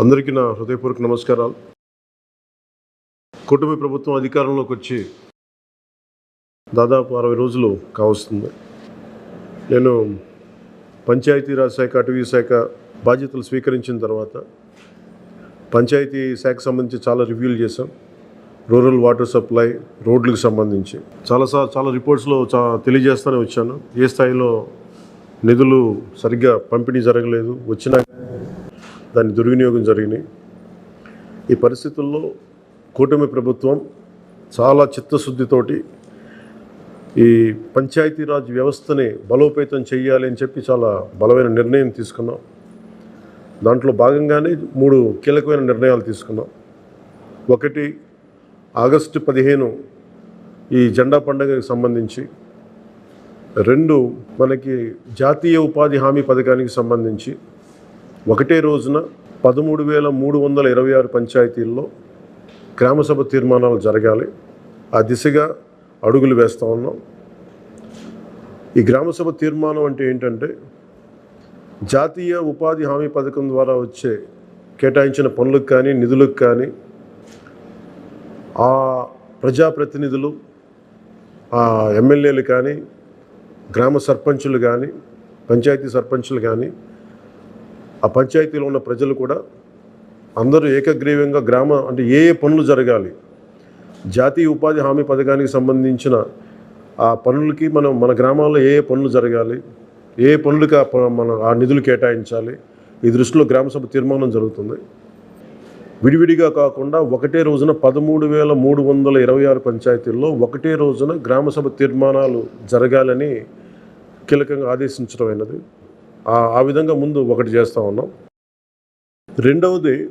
అందరికీ నా హృదయపూర్వక నమస్కారాలు. కుటుంబ ప్రభుత్వం అధికారంలోకి వచ్చి దాదాపు అరవై రోజులు కావస్తుంది. నేను పంచాయతీరాజ్ శాఖ అటవీ శాఖ బాధ్యతలు స్వీకరించిన తర్వాత పంచాయతీ శాఖకు సంబంధించి చాలా రివ్యూలు చేశాం. రూరల్ వాటర్ సప్లై రోడ్లకు సంబంధించి. చాలా చాలా రిపోర్ట్స్లో చా తెలియజేస్తూనే వచ్చాను. ఏ స్థాయిలో నిధులు సరిగ్గా పంపిణీ జరగలేదు. వచ్చిన దాని దుర్వినియోగం జరిగినాయి. ఈ పరిస్థితుల్లో కూటమి ప్రభుత్వం చాలా చిత్తశుద్ధితోటి ఈ పంచాయతీరాజ్ వ్యవస్థని బలోపేతం చేయాలి అని చెప్పి చాలా బలమైన నిర్ణయం తీసుకున్నాం. దాంట్లో భాగంగానే మూడు కీలకమైన నిర్ణయాలు తీసుకున్నాం. ఒకటి ఆగస్టు పదిహేను ఈ జెండా పండుగకి సంబంధించి. రెండు మనకి జాతీయ ఉపాధి హామీ పథకానికి సంబంధించి. ఒకటే రోజున పదమూడు వేల మూడు వందల ఇరవై ఆరు పంచాయతీల్లో గ్రామసభ తీర్మానాలు జరగాలి. ఆ దిశగా అడుగులు వేస్తూ ఉన్నాం. ఈ గ్రామసభ తీర్మానం అంటే ఏంటంటే జాతీయ ఉపాధి హామీ పథకం ద్వారా వచ్చే కేటాయించిన పనులకు కానీ నిధులకు కానీ ఆ ప్రజాప్రతినిధులు ఆ ఎమ్మెల్యేలు కానీ గ్రామ సర్పంచులు కానీ పంచాయతీ సర్పంచులు కానీ ఆ పంచాయతీలో ఉన్న ప్రజలు కూడా అందరూ ఏకగ్రీవంగా గ్రామ అంటే ఏ ఏ పనులు జరగాలి జాతీయ ఉపాధి హామీ పథకానికి సంబంధించిన ఆ పనులకి మనం మన గ్రామాల్లో ఏ ఏ పనులు జరగాలి ఏ పనులకి ఆ ప- ఆ నిధులు కేటాయించాలి ఈ దృష్టిలో గ్రామసభ తీర్మానం జరుగుతుంది. విడివిడిగా కాకుండా ఒకటే రోజున పదమూడు వేల మూడు వందల ఇరవై ఆరు పంచాయతీల్లో ఒకటే రోజున గ్రామసభ తీర్మానాలు జరగాలని కీలకంగా ఆదేశించడం అయినది. ఆ- విధంగా ముందు ఒకటి చేస్తూ ఉన్నాం. రెండవది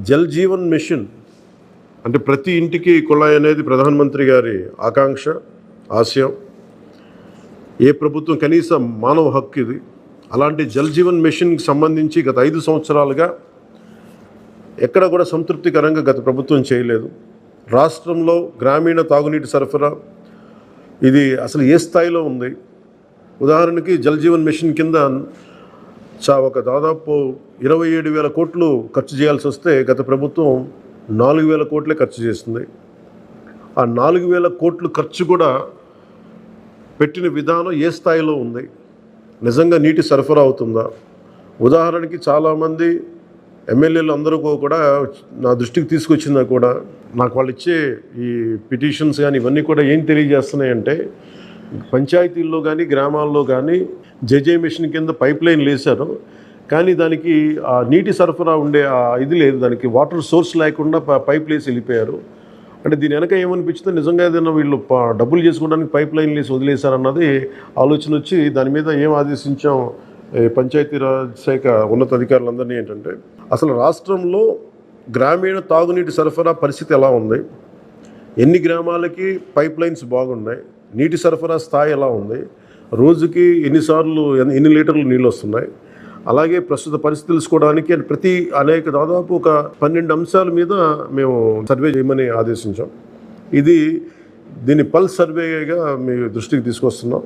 జల్ జీవన్ మిషన్ అంటే ప్రతి ఇంటికి కుళాయి అనేది ప్రధానమంత్రి గారి ఆకాంక్ష ఆశయం. ఏ ప్రభుత్వం కనీస మానవ హక్కు ఇది. అలాంటి జల్ జీవన్ మిషన్కి సంబంధించి గత ఐదు సంవత్సరాలుగా ఎక్కడ కూడా సంతృప్తికరంగా గత ప్రభుత్వం చేయలేదు. రాష్ట్రంలో గ్రామీణ తాగునీటి సరఫరా ఇది అసలు ఏ స్థాయిలో ఉంది? ఉదాహరణకి జల్ జీవన్ మిషన్ కింద చా ఒక దాదాపు ఇరవై ఏడు వేల కోట్లు ఖర్చు చేయాల్సి వస్తే గత ప్రభుత్వం నాలుగు వేల కోట్లే ఖర్చు చేస్తుంది. ఆ నాలుగు వేల కోట్లు ఖర్చు కూడా పెట్టిన విధానం ఏ స్థాయిలో ఉంది? నిజంగా నీటి సరఫరా అవుతుందా? ఉదాహరణకి చాలామంది ఎమ్మెల్యేలు అందరూ కూడా నా దృష్టికి తీసుకొచ్చిందా కూడా నాకు వాళ్ళు ఇచ్చే ఈ పిటిషన్స్ కానీ ఇవన్నీ కూడా ఏం తెలియజేస్తున్నాయంటే పంచాయతీల్లో కానీ గ్రామాల్లో కానీ జేజే మిషన్ కింద పైప్ లైన్ వేశారు కానీ దానికి ఆ నీటి సరఫరా ఉండే ఆ ఇది లేదు. దానికి వాటర్ సోర్స్ లేకుండా పైప్ లేసి వెళ్ళిపోయారు. అంటే దీని వెనక ఏమనిపించిందో నిజంగా ఏదైనా వీళ్ళు డబ్బులు చేసుకోవడానికి పైప్ లైన్ వేసి వదిలేశారన్నది ఆలోచన వచ్చి దాని మీద ఏం ఆదేశించాం ఈ పంచాయతీరాజ్ శాఖ ఉన్నత అధికారులందరినీ ఏంటంటే అసలు రాష్ట్రంలో గ్రామీణ తాగునీటి సరఫరా పరిస్థితి ఎలా ఉంది? ఎన్ని గ్రామాలకి పైప్ లైన్స్ బాగున్నాయి? నీటి సరఫరా స్థాయి ఎలా ఉంది? రోజుకి ఎన్నిసార్లు ఎన్ని లీటర్లు నీళ్ళు వస్తున్నాయి అలాగే ప్రస్తుత పరిస్థితి తెలుసుకోవడానికి ప్రతి అనేక దాదాపు ఒక పన్నెండు అంశాల మీద మేము సర్వే చేయమని ఆదేశించాం. ఇది దీన్ని పల్స్ సర్వేగా మీ దృష్టికి తీసుకొస్తున్నాం.